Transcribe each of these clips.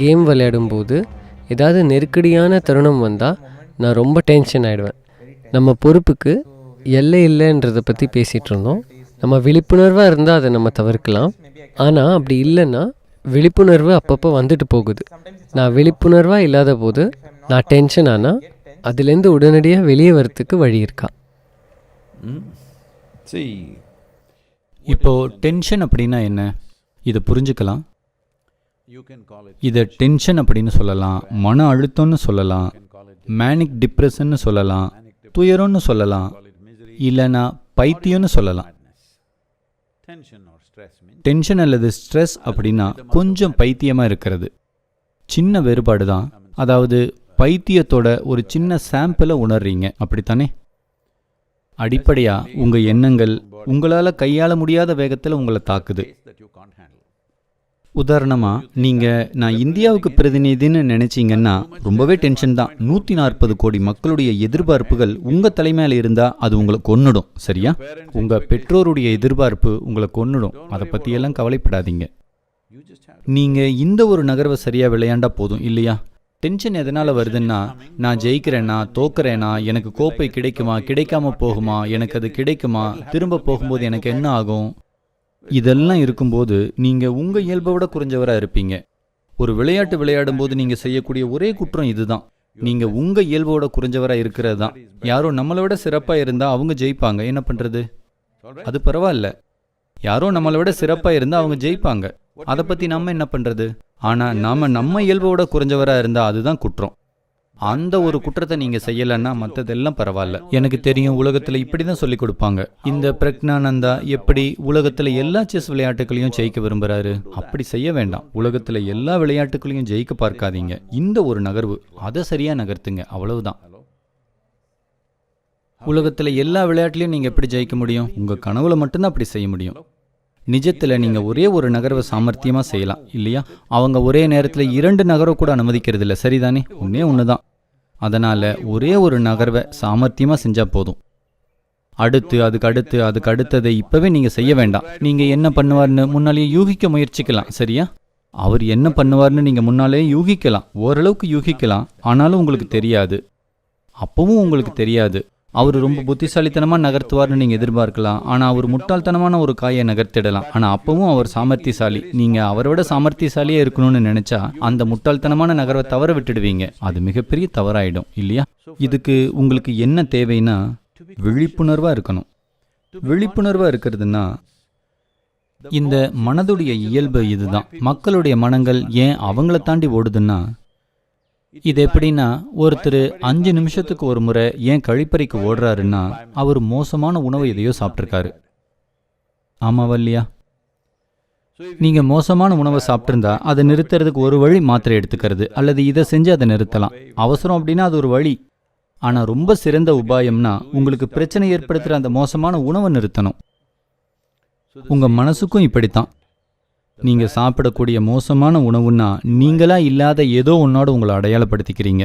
Game விளையாடும்போது ஏதாவது நெருக்கடியான தருணம் வந்தால் நான் ரொம்ப டென்ஷன் ஆகிடுவேன் நம்ம பொறுப்புக்கு எல்லை இல்லைன்றதை பற்றி பேசிகிட்டு இருந்தோம். நம்ம விழிப்புணர்வாக இருந்தால் அதை நம்ம தவிர்க்கலாம். ஆனால் அப்படி இல்லைன்னா விழிப்புணர்வு அப்பப்போ வந்துட்டு போகுது. நான் விழிப்புணர்வாக இல்லாத போது நான் டென்ஷன் ஆனால் அதுலேருந்து உடனடியாக வெளியே வரத்துக்கு வழி இருக்கா? See, இப்போ டென்ஷன் அப்படின்னா என்ன? இதை புரிஞ்சுக்கலாம். இதை டென்ஷன் அப்படின்னு சொல்லலாம் மன அழுத்தம்னு சொல்லலாம் மேனிக் டிப்ரெஷன்னு சொல்லலாம் துயரம்னு சொல்லலாம் இல்லைன்னா பைத்தியம்னு சொல்லலாம். டென்ஷன் அல்லது ஸ்ட்ரெஸ் அப்படின்னா கொஞ்சம் பைத்தியமாக இருக்கிறது. சின்ன வேறுபாடு தான். அதாவது பைத்தியத்தோட ஒரு சின்ன சாம்பிளை உணர்றீங்க. அப்படித்தானே? அடிப்படையாக உங்கள் எண்ணங்கள் உங்களால் கையாள முடியாத வேகத்தில் உங்களை தாக்குது. உதாரணமாக நீங்கள் நான் இந்தியாவுக்கு பிரதிநிதின்னு நினச்சிங்கன்னா ரொம்பவே டென்ஷன் தான். நூற்றி நாற்பது கோடி மக்களுடைய எதிர்பார்ப்புகள் உங்கள் தலைமையில் இருந்தால் அது உங்களை கொன்னுடும் சரியா? உங்கள் பெற்றோருடைய எதிர்பார்ப்பு உங்களை கொன்னுடும். அதை பற்றியெல்லாம் கவலைப்படாதீங்க. நீங்கள் இந்த ஒரு நகர்வை சரியாக விளையாண்டா போதும் இல்லையா? டென்ஷன் எதனால் வருதுன்னா நான் ஜெயிக்கிறேனா தோக்குறேனா எனக்கு கோப்பை கிடைக்குமா கிடைக்காம போகுமா எனக்கு அது கிடைக்குமா திரும்ப போகும்போது எனக்கு என்ன ஆகும்? இதெல்லாம் இருக்கும்போது நீங்கள் உங்கள் இயல்பை விட குறைஞ்சவராக இருப்பீங்க. ஒரு விளையாட்டு விளையாடும்போது நீங்கள் செய்யக்கூடிய ஒரே குற்றம் இதுதான். நீங்கள் உங்கள் இயல்போட குறைஞ்சவராக இருக்கிறது தான் யாரோ நம்மளை விட சிறப்பாக இருந்தால் அவங்க ஜெயிப்பாங்க. என்ன பண்ணுறது அது பரவாயில்ல. யாரோ நம்மளை விட சிறப்பாக இருந்தால் அவங்க ஜெயிப்பாங்க. அதை பற்றி நம்ம என்ன பண்ணுறது ஆனால் நாம் நம்ம இயல்போட குறைஞ்சவராக இருந்தால் அதுதான் குற்றம். அந்த ஒரு குற்றத்தை நீங்கள் செய்யலைன்னா மற்றதெல்லாம் பரவாயில்ல. எனக்கு தெரியும் உலகத்தில் இப்படி தான் சொல்லி கொடுப்பாங்க. இந்த பிரக்னானந்தா எப்படி உலகத்தில் எல்லா செஸ் விளையாட்டுகளையும் ஜெயிக்க விரும்புகிறாரு அப்படி செய்ய வேண்டாம். உலகத்தில் எல்லா விளையாட்டுகளையும் ஜெயிக்க பார்க்காதீங்க. இந்த ஒரு நகர்வு அதை சரியாக நகர்த்துங்க. அவ்வளவுதான். உலகத்தில் எல்லா விளையாட்டுலையும் நீங்கள் எப்படி ஜெயிக்க முடியும்? உங்கள் கனவுல மட்டும்தான் அப்படி செய்ய முடியும். நிஜத்தில் நீங்கள் ஒரே ஒரு நகர்வை சாமர்த்தியமாக செய்யலாம் இல்லையா? அவங்க ஒரே நேரத்தில் இரண்டு நகரம் கூட அனுமதிக்கிறது இல்லை சரிதானே? ஒன்றே ஒன்று தான் அதனால் ஒரே ஒரு நகர்வை சாமர்த்தியமாக செஞ்சால் போதும். அடுத்து அதுக்கு அடுத்து அதுக்கு அடுத்ததை இப்போவே நீங்கள் செய்ய வேண்டாம். நீங்கள் என்ன பண்ணுவார்னு முன்னாலேயே யூகிக்க முயற்சிக்கலாம் சரியா? அவர் என்ன பண்ணுவார்னு நீங்கள் முன்னாலே யூகிக்கலாம். ஓரளவுக்கு யூகிக்கலாம். ஆனாலும் உங்களுக்கு தெரியாது. அப்பவும் உங்களுக்கு தெரியாது. அவர் ரொம்ப புத்திசாலித்தனமாக நகர்த்துவார்னு நீங்கள் எதிர்பார்க்கலாம். ஆனால் அவர் முட்டாள்தனமான ஒரு காயை நகர்த்திடலாம். ஆனால் அப்பவும் அவர் சாமர்த்தியசாலி. நீங்கள் அவரை விட சாமர்த்தியசாலியாக இருக்கணும்னு நினச்சா அந்த முட்டாள்தனமான நகர்வை தவற விட்டுடுவீங்க. அது மிகப்பெரிய தவறாயிடும் இல்லையா? இதுக்கு உங்களுக்கு என்ன தேவைன்னா விழிப்புணர்வாக இருக்கணும். விழிப்புணர்வாக இருக்கிறதுனா இந்த மனதுடைய இயல்பு இதுதான். மக்களுடைய மனங்கள் ஏன் அவங்கள தாண்டி ஓடுதுன்னா இது எப்படின்னா ஒருத்தர் அஞ்சு நிமிஷத்துக்கு ஒரு முறை ஏன் கழிப்பறைக்கு ஓடுறாருன்னா அவர் மோசமான உணவை எதையோ சாப்பிட்ருக்காரு ஆமாவா இல்லையா நீங்கள் மோசமான உணவை சாப்பிட்ருந்தா அதை நிறுத்துறதுக்கு ஒரு வழி மாத்திரை எடுத்துக்கிறது அல்லது இதை செஞ்சு அதை நிறுத்தலாம். அவசரம் அப்படின்னா அது ஒரு வழி. ஆனால் ரொம்ப சிறந்த உபாயம்னா உங்களுக்கு பிரச்சனை ஏற்படுத்துகிற அந்த மோசமான உணவை நிறுத்தணும். உங்கள் மனசுக்கும் இப்படித்தான். நீங்கள் சாப்பிடக்கூடிய மோசமான உணவுன்னா நீங்களா இல்லாத ஏதோ ஒன்னோட உங்களை அடையாளப்படுத்திக்கிறீங்க.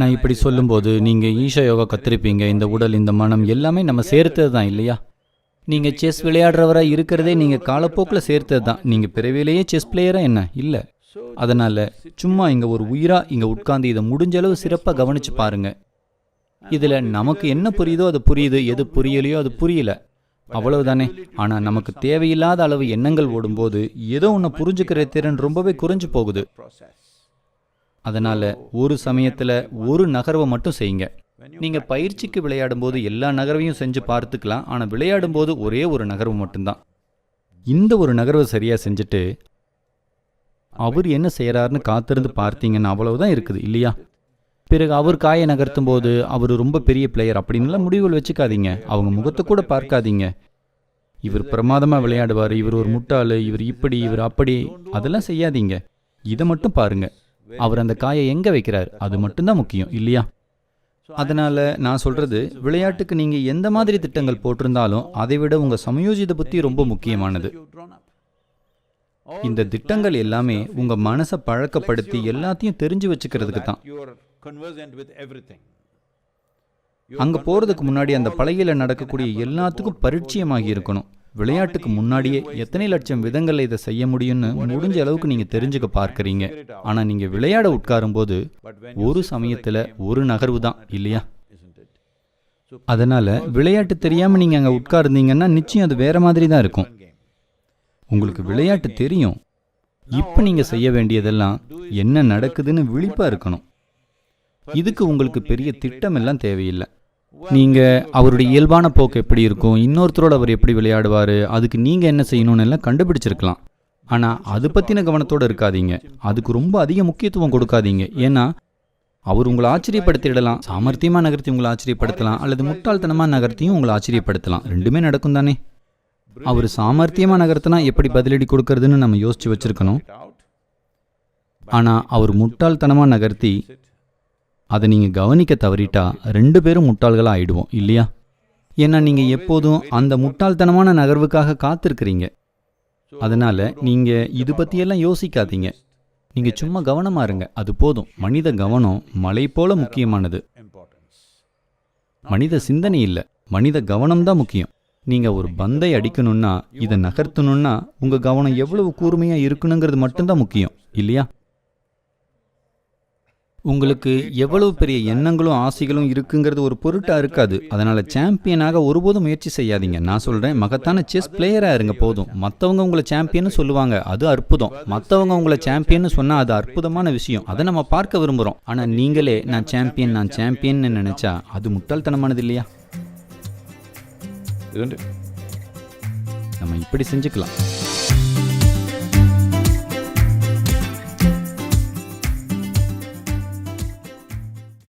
நான் இப்படி சொல்லும்போது நீங்கள் ஈஷா யோகா கத்திருப்பீங்க. இந்த உடல் இந்த மனம் எல்லாமே நம்ம சேர்த்தது தான் இல்லையா? நீங்கள் செஸ் விளையாடுறவராக இருக்கிறதே நீங்கள் காலப்போக்கில் சேர்த்தது தான். நீங்கள் பிறவிலேயே செஸ் பிளேயராக என்ன? இல்லை. அதனால் சும்மா இங்கே ஒரு உயிராக இங்கே உட்கார்ந்து இதை முடிஞ்ச அளவு சிறப்பாக கவனித்து பாருங்க. இதில் நமக்கு என்ன புரியுதோ அது புரியுது. எது புரியலையோ அது புரியல. அவ்வளவுதானே. ஆனால் நமக்கு தேவையில்லாத அளவு எண்ணங்கள் ஓடும்போது ஏதோ ஒன்று புரிஞ்சுக்கிற திறன் ரொம்பவே குறைஞ்சு போகுது. அதனால் ஒரு சமயத்தில் ஒரு நகர்வை மட்டும் செய்யுங்க. நீங்கள் பயிற்சிக்கு விளையாடும்போது எல்லா நகர்வையும் செஞ்சு பார்த்துக்கலாம். ஆனால் விளையாடும்போது ஒரே ஒரு நகர்வு மட்டும்தான். இந்த ஒரு நகர்வை சரியாக செஞ்சுட்டு அவர் என்ன செய்கிறாருன்னு காத்திருந்து பார்த்தீங்கன்னா அவ்வளவுதான் இருக்குது இல்லையா? பிறகு அவர் காயை நகர்த்தும் போது அவர் ரொம்ப பெரிய பிளேயர் அப்படின்லாம் முடிவுகள் வச்சுக்காதீங்க. அவங்க முகத்தை கூட பார்க்காதீங்க. இவர் பிரமாதமாக விளையாடுவார். இவர் ஒரு முட்டாள். இவர் இப்படி இவர் அப்படி. அதெல்லாம் செய்யாதீங்க. இதை மட்டும் பாருங்க. அவர் அந்த காயை எங்கே வைக்கிறார்? அது மட்டும்தான் முக்கியம் இல்லையா? அதனால நான் சொல்றது விளையாட்டுக்கு நீங்க எந்த மாதிரி திட்டங்கள் போட்டிருந்தாலும் அதை விட உங்க சமயோஜித புத்தி ரொம்ப முக்கியமானது. இந்த திட்டங்கள் எல்லாமே உங்க மனசை பழக்கப்படுத்தி எல்லாத்தையும் தெரிஞ்சு வச்சுக்கிறதுக்கு தான். அங்கே போகிறதுக்கு அங்க போறதுக்கு முன்னாடி அந்த பலகையில நடக்கக்கூடிய எல்லாத்துக்கும் பரிச்சயமாகி இருக்கணும். விளையாட்டுக்கு முன்னாடியே எத்தனை லட்சம் விதங்கள்ல இதை செய்ய முடியும்னு முடிஞ்ச அளவுக்கு நீங்க தெரிஞ்சுக்க பார்க்கறீங்க. ஆனா நீங்க விளையாட உட்காரும் போது ஒரு சமயத்துல ஒரு நகர்வு தான் இல்லையா? அதனால் அதனால விளையாட்டு தெரியாம நீங்க அங்க உட்கார்ந்தீங்கன்னா நிச்சயம் அது வேற மாதிரி தான் இருக்கும். உங்களுக்கு விளையாட்டு தெரியும். இப்போ நீங்கள் செய்ய வேண்டியதெல்லாம் என்ன நடக்குதுன்னு விழிப்பாக இருக்கணும். இதுக்கு உங்களுக்கு பெரிய திட்டம் எல்லாம் தேவையில்லை. நீங்கள் அவருடைய இயல்பான போக்கு எப்படி இருக்கும் இன்னொருத்தரோட அவர் எப்படி விளையாடுவார் அதுக்கு நீங்கள் என்ன செய்யணும்னு எல்லாம் கண்டுபிடிச்சிருக்கலாம். ஆனால் அது பற்றின கவனத்தோடு இருக்காதீங்க. அதுக்கு ரொம்ப அதிக முக்கியத்துவம் கொடுக்காதீங்க. ஏன்னா அவர் உங்களை ஆச்சரியப்படுத்திடலாம் சாமர்த்தியமாக நகர்த்தி உங்களை ஆச்சரியப்படுத்தலாம் அல்லது முட்டாள்தனமாக நகர்த்தியும் உங்களை ஆச்சரியப்படுத்தலாம். ரெண்டுமே நடக்கும் தானே அவர் சாமர்த்தியமாக நகர்த்தினா எப்படி பதிலடி கொடுக்கறதுன்னு நம்ம யோசிச்சு வச்சிருக்கணும். ஆனால் அவர் முட்டாள்தனமாக நகர்த்தி அதை நீங்கள் கவனிக்க தவறிட்டா ரெண்டு பேரும் முட்டாள்களாக ஆயிடுவோம் இல்லையா? ஏன்னா நீங்கள் எப்போதும் அந்த முட்டாள்தனமான நகர்வுக்காக காத்திருக்கிறீங்க. அதனால் நீங்கள் இது பற்றியெல்லாம் யோசிக்காதீங்க. நீங்கள் சும்மா கவனமாக இருங்க அது போதும். மனித கவனம் மலை போல முக்கியமானது. மனித சிந்தனை இல்லை மனித கவனம் தான் முக்கியம். நீங்கள் ஒரு பந்தை அடிக்கணும்னா இதை நகர்த்தணும்னா உங்கள் கவனம் எவ்வளவு கூர்மையாக இருக்கணுங்கிறது மட்டும்தான் முக்கியம் இல்லையா? உங்களுக்கு எவ்வளவு பெரிய எண்ணங்களும் ஆசைகளும் இருக்குங்கிறது ஒரு பொருட்டாக இருக்காது. அதனால் சாம்பியனாக ஒருபோதும் முயற்சி செய்யாதீங்க. நான் சொல்கிறேன் மகத்தான செஸ் பிளேயராக இருங்க போதும். மற்றவங்க உங்களை சாம்பியன் சொல்லுவாங்க அது அற்புதம். மற்றவங்க உங்களை சாம்பியன் சொன்னால் அது அற்புதமான விஷயம். அதை நம்ம பார்க்க விரும்புகிறோம் ஆனால் நீங்களே நான் சாம்பியன் நான் சாம்பியன் நினச்சா அது முட்டாள்தனமானது இல்லையா? இதுண்டு நம்ம இப்படி செஞ்சுக்கலாம்.